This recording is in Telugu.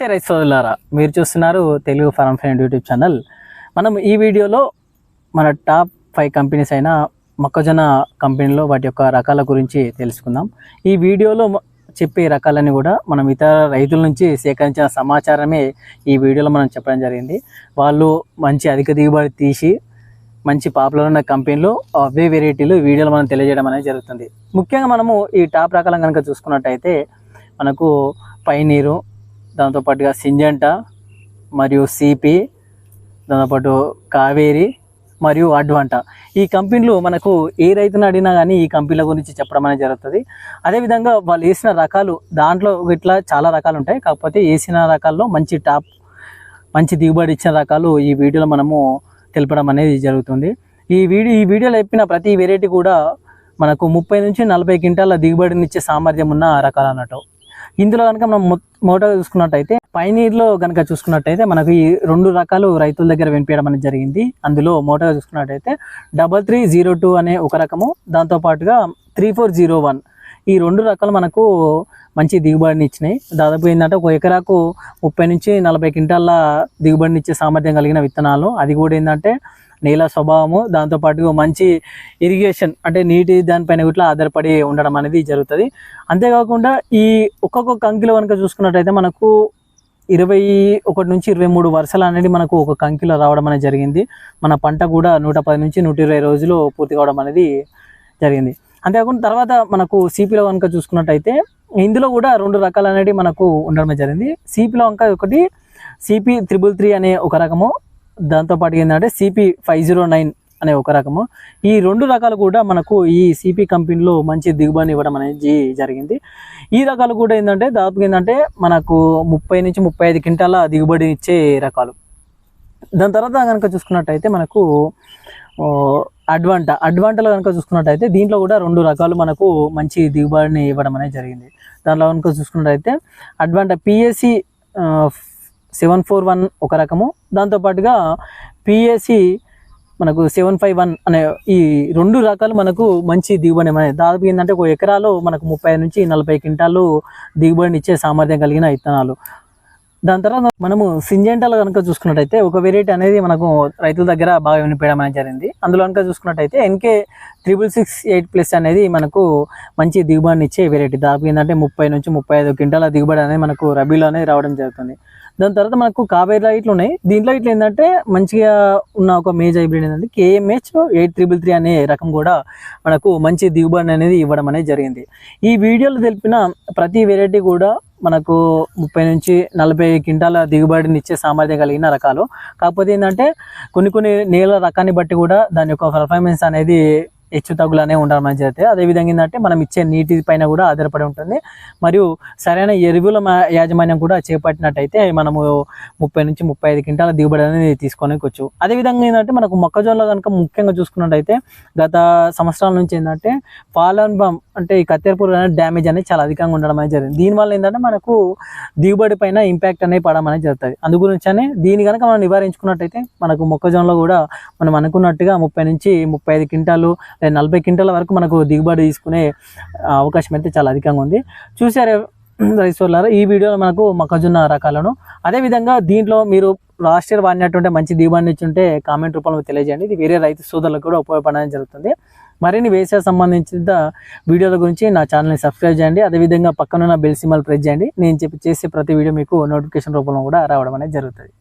నమస్తే రైతు సోదరులారా. మీరు చూస్తున్నారు Telugu farm friend YouTube channel. మనం ఈ వీడియోలో మన టాప్ ఫైవ్ కంపెనీస్ అయిన మొక్కజొన్న కంపెనీలో వాటి యొక్క రకాల గురించి తెలుసుకుందాం. ఈ వీడియోలో చెప్పే రకాలని కూడా మనం ఇతర రైతుల నుంచి సేకరించిన సమాచారమే ఈ వీడియోలో మనం చెప్పడం జరిగింది. వాళ్ళు మంచి అధిక దిగుబడి తీసి మంచి పాపులర్ ఉన్న కంపెనీలు అవే వెరైటీలు వీడియోలు మనం తెలియజేయడం అనేది జరుగుతుంది. ముఖ్యంగా మనము ఈ టాప్ రకాలను కనుక చూసుకున్నట్టయితే మనకు పైనీరు దాంతోపాటుగా సింజంట మరియు సిపి దాంతోపాటు కావేరి మరియు అడ్వంట. ఈ కంపెనీలు మనకు ఏ రైతును అడిగినా కానీ ఈ కంపెనీల గురించి చెప్పడం అనేది జరుగుతుంది. అదేవిధంగా వాళ్ళు వేసిన రకాలు దాంట్లో ఇట్లా చాలా రకాలు ఉంటాయి. కాకపోతే వేసిన రకాల్లో మంచి టాప్ మంచి దిగుబడి ఇచ్చిన రకాలు ఈ వీడియోలో మనము తెలపడం అనేది జరుగుతుంది. ఈ వీడియో ఈ వీడియోలో చెప్పిన ప్రతి వెరైటీ కూడా మనకు ముప్పై నుంచి నలభై క్వింటాల దిగుబడినిచ్చే సామర్థ్యం ఉన్న రకాలు అన్నట్టు. ఇందులో కనుక మనం మొ- చూసుకున్నట్టయితే పైనీర్లో కనుక చూసుకున్నట్టయితే మనకు ఈ రెండు రకాలు రైతుల దగ్గర వినిపించడం అనేది జరిగింది. అందులో మోటోగా చూసుకున్నట్టయితే డబల్ త్రీ జీరో టూ అనే ఒక రకము దాంతోపాటుగా త్రీ ఫోర్ జీరో వన్. ఈ రెండు రకాలు మనకు మంచి దిగుబడిని ఇచ్చినాయి. దాదాపు ఏంటంటే ఒక ఎకరాకు ముప్పై నుంచి నలభై క్వింటాల దిగుబడిని ఇచ్చే సామర్థ్యం కలిగిన విత్తనాలు. అది కూడా ఏంటంటే నేల స్వభావము దాంతోపాటు మంచి ఇరిగేషన్ అంటే నీటి దానిపైన ఇట్లా ఆధారపడి ఉండడం అనేది జరుగుతుంది. అంతేకాకుండా ఈ ఒక్కొక్క కంకిలో కనుక చూసుకున్నట్టయితే మనకు ఇరవై ఒకటి నుంచి ఇరవై మూడు వరుసలు అనేది మనకు ఒక కంకిలో రావడం అనేది జరిగింది. మన పంట కూడా నూట పది నుంచి నూట ఇరవై రోజులు పూర్తి కావడం అనేది జరిగింది. అంతేకాకుండా తర్వాత మనకు సిపిలో కనుక చూసుకున్నట్టయితే ఇందులో కూడా రెండు రకాలు అనేవి మనకు ఉండడం జరిగింది. సిపిలో వంక ఒకటి సిపి త్రిబుల్ త్రీ అనే ఒక రకము దాంతోపాటు ఏంటంటే సిపి ఫైవ్ జీరో నైన్ అనే ఒక రకము. ఈ రెండు రకాలు కూడా మనకు ఈ సిపి కంపెనీలో మంచి దిగుబడిని ఇవ్వడం అనేది జరిగింది. ఈ రకాలు కూడా ఏంటంటే దాదాపు ఏంటంటే మనకు ముప్పై నుంచి ముప్పై ఐదు క్వింటాల దిగుబడి ఇచ్చే రకాలు. దాని తర్వాత కనుక చూసుకున్నట్టయితే మనకు అడ్వాంటా అడ్వాంట. అడ్వాంటలో కనుక చూసుకున్నట్టయితే దీంట్లో కూడా రెండు రకాలు మనకు మంచి దిగుబడిని ఇవ్వడం అనేది జరిగింది. దాంట్లో కనుక చూసుకున్నట్టయితే Advanta PSC seven four one ఒక రకము. దాంతోపాటుగా పిఎస్సి మనకు సెవెన్ ఫైవ్ వన్ అనే ఈ రెండు రకాలు మనకు మంచి దిగుబడి అనేది దాదాపు ఏంటంటే ఒక ఎకరాలో మనకు ముప్పై నుంచి నలభై క్వింటాలు దిగుబడిని ఇచ్చే సామర్థ్యం కలిగిన విత్తనాలు దాని తర్వాత మనము సింజెంటాలు కనుక చూసుకున్నట్టయితే ఒక వెరైటీ అనేది మనకు రైతుల దగ్గర బాగా వినిపించడం అనేది జరిగింది. అందులో కనుక చూసుకున్నట్టయితే N K triple six eight plus అనేది మనకు మంచి దిగుబడిని ఇచ్చే వెరైటీ దాదాపు ఏంటంటే ముప్పై నుంచి ముప్పై ఐదు క్వింటాల దిగుబడి అనేది మనకు రబీలో అనేది రావడం జరుగుతుంది. దాని తర్వాత మనకు కావేరి లైట్లు ఉన్నాయి. దీంట్లో ఇట్లా ఏంటంటే మంచిగా ఉన్న ఒక మేజ్ హైబ్రిడ్ ఏంటంటే కేఎంహెచ్ ఎయిట్ త్రిబుల్ త్రీ అనే రకం కూడా మనకు మంచి దిగుబడి అనేది ఇవ్వడం అనేది జరిగింది. ఈ వీడియోలో తెలిపిన ప్రతి వెరైటీ కూడా మనకు ముప్పై నుంచి నలభై క్వింటాల దిగుబడిని ఇచ్చే సామర్థ్యం కలిగిన రకాలు. కాకపోతే ఏంటంటే కొన్ని కొన్ని నేల రకాన్ని బట్టి కూడా దాని యొక్క పర్ఫార్మెన్స్ అనేది హెచ్చు తగ్గులనే ఉండడం అనేది జరుగుతుంది అదేవిధంగా ఏంటంటే మనం ఇచ్చే నీటి పైన కూడా ఆధారపడి ఉంటుంది. మరియు సరైన ఎరువుల యాజమాన్యం కూడా చేపట్టినట్టయితే మనము ముప్పై నుంచి ముప్పై ఐదు క్వింటాల దిగుబడి అనేది తీసుకోనికొచ్చు అదేవిధంగా ఏంటంటే మనకు మొక్కజొన్న కనుక ముఖ్యంగా చూసుకున్నట్టయితే గత సంవత్సరాల నుంచి ఏంటంటే పాలన్ బమ్ అంటే ఈ కత్తెరపూర్ అనేది డ్యామేజ్ అనేది చాలా అధికంగా ఉండడం అనేది జరిగింది. దీనివల్ల ఏంటంటే మనకు దిగుబడి పైన ఇంపాక్ట్ అనేది పడడం అనేది జరుగుతుంది. అందు గురించనే దీని కనుక మనం నివారించుకున్నట్టయితే మనకు మొక్కజొన్నలో కూడా మనం అనుకున్నట్టుగా ముప్పై నుంచి ముప్పై ఐదు క్వింటాలు నలభై క్వింటల వరకు మనకు దిగుబడి తీసుకునే అవకాశం అయితే చాలా అధికంగా ఉంది. చూసారే రైతులారా ఈ వీడియోలో మనకు మొక్కజొన్న రకాలను అదేవిధంగా దీంట్లో మీరు లాస్ట్ ఇయర్ వాడినటువంటి మంచి దిగుబడిని ఇచ్చుంటే కామెంట్ రూపంలో తెలియజేయండి. ఇది వేరే రైతు సోదరులకు కూడా ఉపయోగపడడం జరుగుతుంది. మరిన్ని వ్యవసాయ సంబంధించిన వీడియోల గురించి నా ఛానల్ని సబ్స్క్రైబ్ చేయండి. అదేవిధంగా పక్కనున్న బెల్ సిమ్మల్ ప్రెస్ చేయండి. నేను చెప్పి చేసే ప్రతి వీడియో మీకు నోటిఫికేషన్ రూపంలో కూడా రావడం అనేది జరుగుతుంది.